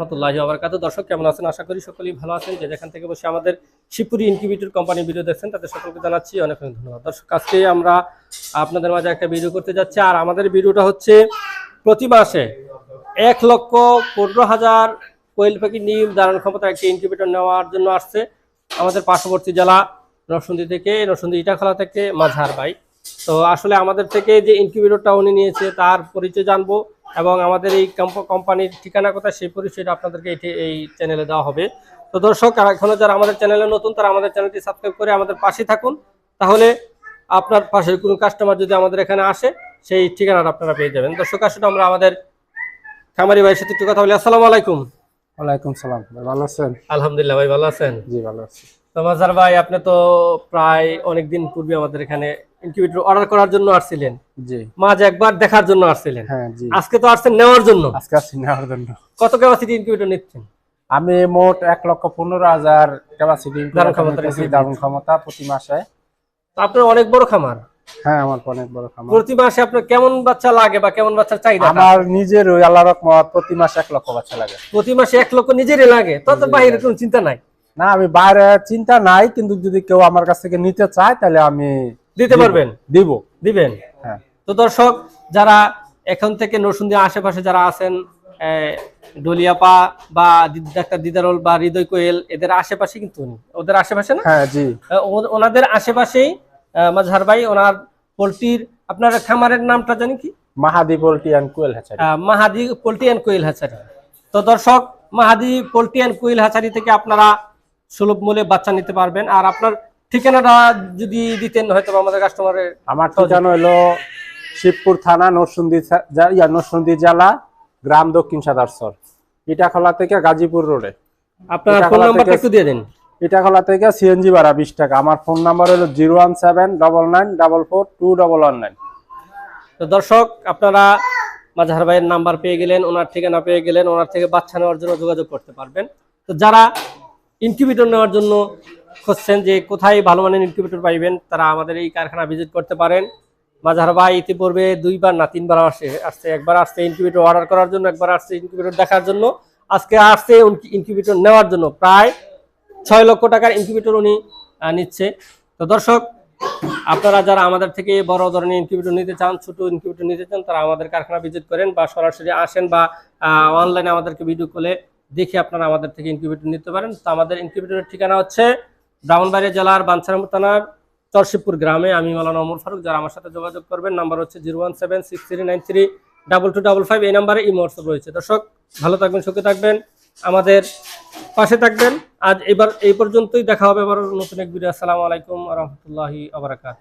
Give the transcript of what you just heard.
রহমতুল্লাহি আবরকাত দর্শক, কেমন আছেন? আশা করি সকলেই ভালো আছেন। যে যেখান থেকে বসে আমাদের শিবপুরি ইনকিউবেটর কোম্পানির ভিডিও দেখছেন, তাদের সকলকে জানাচ্ছি অনেক অনেক ধন্যবাদ। দর্শক, আজকে আমরা আপনাদের মাঝে একটা ভিডিও করতে যাচ্ছি, আর আমাদের ভিডিওটা হচ্ছে প্রতি মাসে এক লক্ষ পনেরো হাজার কোয়েল পাখি নিম ধারণ ক্ষমতা একটি ইনকিউবেটর নেওয়ার জন্য আসছে আমাদের পার্শ্ববর্তী জেলা নরসিংদী থেকে, নরসিংদী ইটাখলা থেকে মাঝার ভাই তো আসলে আমাদের থেকে যে ইনকিউবেটরটা উনি নিয়েছে, তার পরিচয় জানব। এবং আমাদের এই কম্প- কোম্পানির ঠিকানা কোথায় সেই পরিচয়টা আপনাদেরকে এই- এই চ্যানেলে দেওয়া হবে। তো দর্শক আর এখনও যারা আমাদের চ্যানেলে নতুন তারা আমাদের চ্যানেলটি সাবস্ক্রাইব করে আমাদের পাশে থাকুন। তাহলে আপনার পাশের কোনো কাস্টমার যদি আমাদের এখানে আসে সেই ঠিকানাটা আপনারা পেয়ে যাবেন। দর্শক আসলে আমরা আমাদের খামারি ভাইয়ের সাথে একটু কথা বলি। আসসালামু আলাইকুম। ওয়ালাইকুম সালাম। ভাই ভালো আছেন? আলহামদুলিল্লাহ ভাই ভালো আছেন? জি ভালো আছি। তো মাজার ভাই আপনি তো প্রায় অনেকদিন পূর্বে আমাদের এখানে ইনকিউবেটর অর্ডার করার জন্য আসছিলেন। জি। মাঝ একবার দেখার জন্য আসছিলেন। হ্যাঁ জি। আজকে তো আসছেন নেওয়ার জন্য। আজকে আসছি নেওয়ার জন্য। কত ক্যাপাসিটি ইনকিউবেটর নিচ্ছেন? আমি মোট এক লক্ষ পনেরো হাজার ক্যাপাসিটি ধারণ ক্ষমতা প্রতি মাসে। আপনার অনেক বড় খামার। হ্যাঁ আমার অনেক বড় খামার। প্রতি মাসে আপনার কেমন বাচ্চা লাগে বা কেমন বাচ্চার চাহিদা? আমার নিজের আল্লাহ রকমত প্রতি মাসে এক লক্ষ বাচ্চা লাগে। প্রতি মাসে এক লক্ষ নিজেরই লাগে। তো তো বাইরে কোনো চিন্তা নাই। না আমি বাইরে চিন্তা নাই কিন্তু যদি কেউ আমার কাছ থেকে নিতে চায় তাহলে আমি দিতে পারবেন? দিব। দিবেন? হ্যাঁ। তো দর্শক যারা এখন থেকে নরসুন্দি আশেপাশে যারা আছেন ডলিয়াপা বা ডাক্তার দিদারুল বা হৃদয় কোয়েল এদের আশেপাশে কিন্তু উনি। ওদের আশেপাশে না? হ্যাঁ জি। ওনাদের আশেপাশেই মাঝহার ভাই ওনার পোলট্রির আপনার খামারের নামটা জানি কি? Mahadi poultry and quail hatchery. Mahadi poultry and quail hatchery তো দর্শক মাহাদি পোলট্রি অ্যান্ড কোয়েল হাচারি থেকে আপনারা সুলভ মূল্যে বাচ্চা নিতে পারবেন। আর আপনার ঠিকানাটা যদি দিতেন হয়তো আমাদের কাস্টমারের আমার ঠিকানা হলো শিবপুর থানা নরসুন্দি নরসুন্দি জেলা গ্রাম দক্ষিণ সাদারসর ইটাখলা থেকে গাজীপুর রোডে। আপনার ফোন নাম্বারটা একটু দিয়ে দিন। ইটাখলা থেকে সিএনজি ভাড়া বিশ টাকা। আমার ফোন নাম্বার হলো zero one seven double nine double four two double one nine. তো দর্শক আপনারা মাঝহার ভাইয়ের নাম্বার পেয়ে গেলেন ওনার ঠিকানা পেয়ে গেলেন ওনার থেকে বাচ্চা নেওয়ার জন্য যোগাযোগ করতে পারবেন। তো যারা ইনকিউবেটর নেওয়ার জন্য খুঁজছেন যে কোথায় ভালো মানের ইনকিউবেটর পাইবেন, তারা আমাদের এই কারখানা ভিজিট করতে পারেন। মাঝহার ভাই, ইতিপূর্বে দুইবার না, তিনবার আসে আসছে, একবার আসছে ইনকিউবেটর অর্ডার করার জন্য, একবার আসছে ইনকিউবেটর দেখার জন্য। আজকে আসছে ইনকিউবেটর নেওয়ার জন্য, প্রায় ছয় লক্ষ টাকার ইনকিউবেটর উনি নিচ্ছে। তো দর্শক, আপনারা যারা আমাদের থেকে বড় ধরনের ইনকিউবেটর নিতে চান, ছোট ইনকিউবেটর নিতে চান, তারা আমাদের কারখানা ভিজিট করেন বা সরাসরি আসেন বা অনলাইনে আমাদেরকে ভিডিও কলে দেখে আপনারা আমাদের থেকে ইনকিউবেটর নিতে পারেন। তো আমাদের ইনকিউবেটরের ঠিকানা হচ্ছে ব্রাহ্মণবাড়িয়া জেলার বাঞ্ছারাম থানার চরশিবপুর গ্রামে। আমি মালানা অমর ফারুক, যারা আমার সাথে যোগাযোগ করবেন নাম্বার হচ্ছে zero one seven six three nine three double two double five এই নাম্বারে ইমো হোয়াটসঅ্যাপ রয়েছে। দর্শক, ভালো থাকবেন, সুখে থাকবেন, আমাদের পাশে থাকবেন। আজ এবার, এই পর্যন্তই। দেখা হবে আবার নতুন এক ভিডিও আসসালামু আলাইকুম রহমতুল্লাহি আবরাকাত